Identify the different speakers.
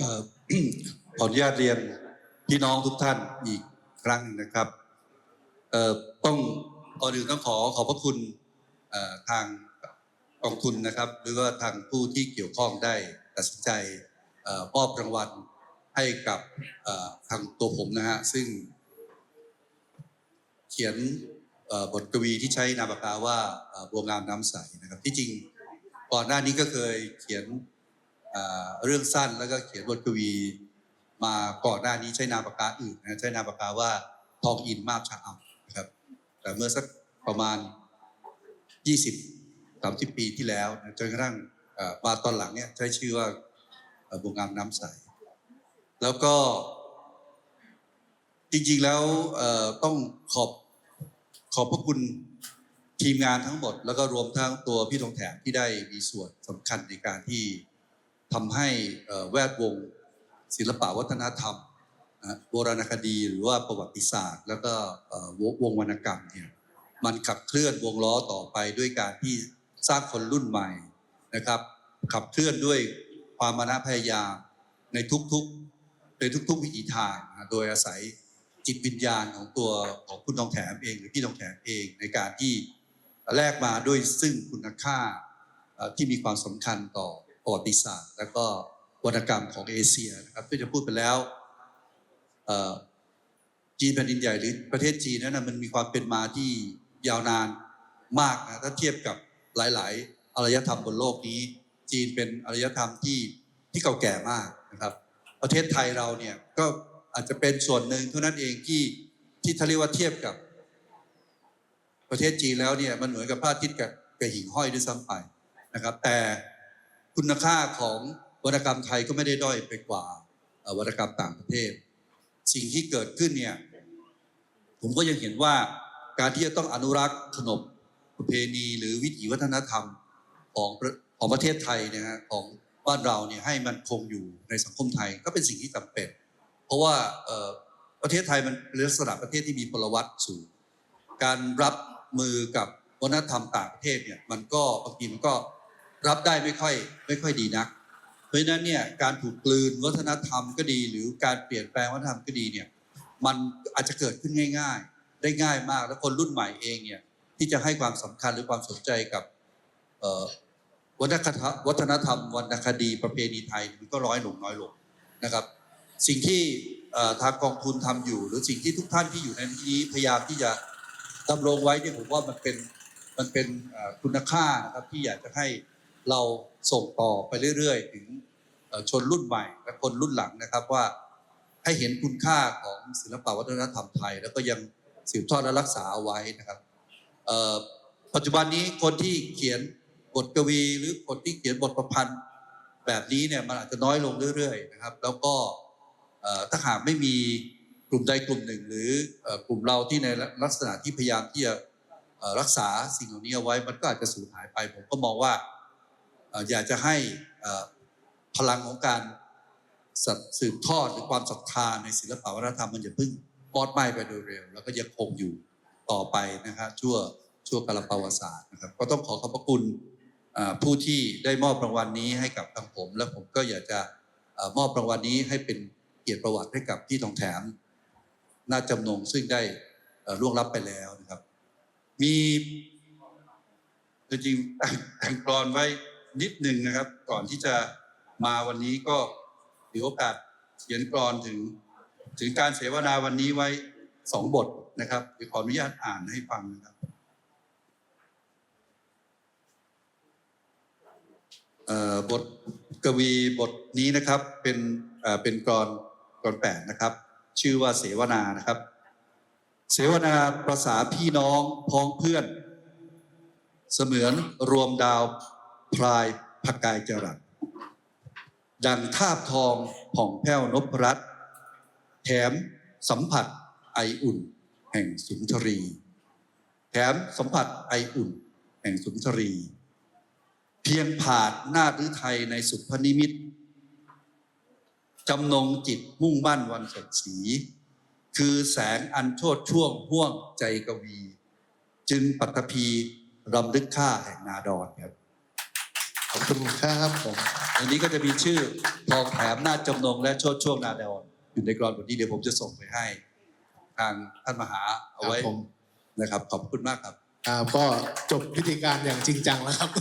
Speaker 1: ผ่อขออนุญาตเรียนพี่น้องทุกท่านอีกครั้งนะครับต้องก่อนอื่นต้องขอขอบพระคุณทางกองทุนนะครับ หรือว่าทางผู้ที่เกี่ยวข้องได้ตัดสินใจมอบรางวัลให้กับทางตัวผมนะฮะซึ่ง เขียนบทกวีที่ใช้นามปากกาว่าบัวงามน้ำใสนะครับ ที่จริงก่อนหน้านี้ก็เคยเขียน เรื่องสั้นแล้วก็เขียนบทกวีมาก่อนหน้านี้ใช้นามปากกาอื่นนะใช้นามปากกาว่าทองอินมาบชะอำนะครับ แต่เมื่อสักประมาณ 20 30 ปีที่แล้วจนกระทั่งมาตอนหลังเนี่ยใช้ชื่อว่าบัวงามน้ำใส แล้วก็จริงๆแล้วต้องขอบขอบพระคุณทีมงานทั้งหมด แล้วก็รวมทั้งตัวพี่ทองแถมที่ได้มีส่วนสำคัญในการที่ ทำให้แวดวงศิลปวัฒนธรรมโบราณคดีหรือว่าประวัติศาสตร์ แล้วก็วงวรรณกรรมเนี่ยมันขับเคลื่อนวงล้อต่อไปด้วยการที่สร้างคนรุ่นใหม่นะครับ ขับเคลื่อนด้วยความมานะพยายามในทุกๆในทุกๆวิถีทาง โดยอาศัยจิตวิญญาณของตัวของคุณทองแถมเอง หรือพี่ทองแถมเองในการที่แลกมาด้วยซึ่งคุณค่าที่มีความสำคัญต่อ ประวัติศาสตร์ และก็วรรณกรรมของเอเชียนะครับที่จะพูดไปแล้วจีนแผ่นดินใหญ่หรือประเทศจีนนั้นนะมันมีความเป็นมาที่ยาวนานมากนะถ้าเทียบกับหลาย ๆอารยธรรมบนโลกนี้ จีนเป็นอารยธรรมที่ที่เก่าแก่มากนะครับ ประเทศไทยเราเนี่ยก็อาจจะเป็นส่วนหนึ่งเท่านั้นเองที่ที่ทะเรียกว่าเทียบกับ ประเทศจีนแล้วเนี่ยมันเหมือนกับพระอาทิตย์กับกับหิ่งห้อยด้วยซ้ำไปนะครับ แต่ คุณค่าของวรรณกรรมไทยก็ไม่ได้ด้อยไปกว่าวรรณกรรมต่างประเทศ สิ่งที่เกิดขึ้นเนี่ยผมก็ยังเห็นว่าการที่จะต้องอนุรักษ์ขนบประเพณีหรือวิถีวัฒนธรรมของของประเทศไทยเนยฮะของบ้านเราเนี่ยให้มันคงอยู่ในสังคมไทยก็เป็นสิ่งที่จำเป็น เพราะว่าประเทศไทยมันเป็นลักษณะประเทศที่มีพลวัตสูงการรับมือกับวัฒนธรรมต่างประเทศเนี่ยมันก็บางทีมันก็ รับได้ไม่ค่อยไม่ค่อยดีนัก เพราะฉะนั้นเนี่ยการถูกกลืนวัฒนธรรมก็ดี หรือการเปลี่ยนแปลงวัฒนธรรมก็ดีเนี่ยมันอาจจะเกิดขึ้นง่าย ๆ ได้ง่ายมากแล้วคนรุ่นใหม่เองเนี่ยที่จะให้ความสำคัญหรือความสนใจกับวัฒนธรรมวัฒนธรรมวรรณคดีประเพณีไทยมันก็น้อยลงน้อยลงนะครับ สิ่งที่ทางกองทุนทำอยู่ หรือสิ่งที่ทุกท่านที่อยู่ในที่นี้พยายามที่จะดำรงไว้เนี่ยผมว่ามันเป็นมันเป็นคุณค่านะครับที่อยากจะให้ เราส่งต่อไปเรื่อยๆ ถึงชนรุ่นใหม่และคนรุ่นหลังนะครับว่าให้เห็นคุณค่าของศิลปวัฒนธรรมไทย แล้วก็ยังสืบทอดและรักษาเอาไว้นะครับปัจจุบันนี้คนที่เขียนบทกวี หรือคนที่เขียนบทประพันธ์แบบนี้เนี่ยมันอาจจะน้อยลงเรื่อยๆนะครับ แล้วก็ถ้าหากไม่มีกลุ่มใดกลุ่มหนึ่ง หรือกลุ่มเราที่ในลักษณะที่พยายามที่จะรักษาสิ่งเหล่านี้เอาไว้ มันก็อาจจะสูญหายไป ผมก็มองว่า อยากจะให้พลังของการสืบทอดหรือความศรัทธาในศิลปวัฒนธรรมมันอย่าเพิ่งมอดไหม้ไปโดยเร็ว แล้วก็ยังคงอยู่ต่อไปนะครับชั่วชั่วกาลประวัติศาสตร์นะครับ ก็ต้องขอขอบพระคุณผู้ที่ได้มอบรางวัลนี้ให้กับทางผม และผมก็อยากจะมอบรางวัลนี้ให้เป็นเกียรติประวัติให้กับพี่ทองแถมน่าจำนงซึ่งได้เอ่อล่วงลับไปแล้วนะครับ มีจริงๆแต่งกรอนไว้ นิดหนึ่งนะครับ ก่อนที่จะมาวันนี้ก็ถือโอกาสเขียนกรอนถึง ถึงการเสวนาวันนี้ไว้สองบทนะครับเดี๋ยวขออนุญาตอ่านให้ฟังนะครับบทกวีบทนี้นะครับเป็นเอ่อเป็นกรอนกรอนแปดนะครับ ชื่อว่าเสวนานะครับ เสวนาภาษาพี่น้องพ้องเพื่อน เสมือนรวมดาว พลายพกายจรัสดังทาบทองผ่องแผ้วนพรัตน์แถมสัมผัสไออุ่น แห่งสุนทรี แถมสัมผัสไออุ่น แห่งสุนทรี เพียงผาดหน้าฤทัยในสุพนิมิตจำนงจิตมุ่งมั่นวันสดสี คือแสงอันโชดช่วงห่วงใจกวี จึงปัตภีรำลึกค่าแห่งนาดอนครับ
Speaker 2: ขอบคุณครับผม
Speaker 1: ในอันนี้ก็จะมีชื่อทองแถมหน้าจำนงและโชดช่วงนาแดอนอยู่ในกรอนบทนี้เดี๋ยวผมจะส่งไปให้ ทางท่านมหาเอาไว้
Speaker 2: ครับผม
Speaker 1: นะครับ ขอบคุณมากครับ
Speaker 2: อ่าก็จบพิธีการอย่างจริงจังแล้วครับ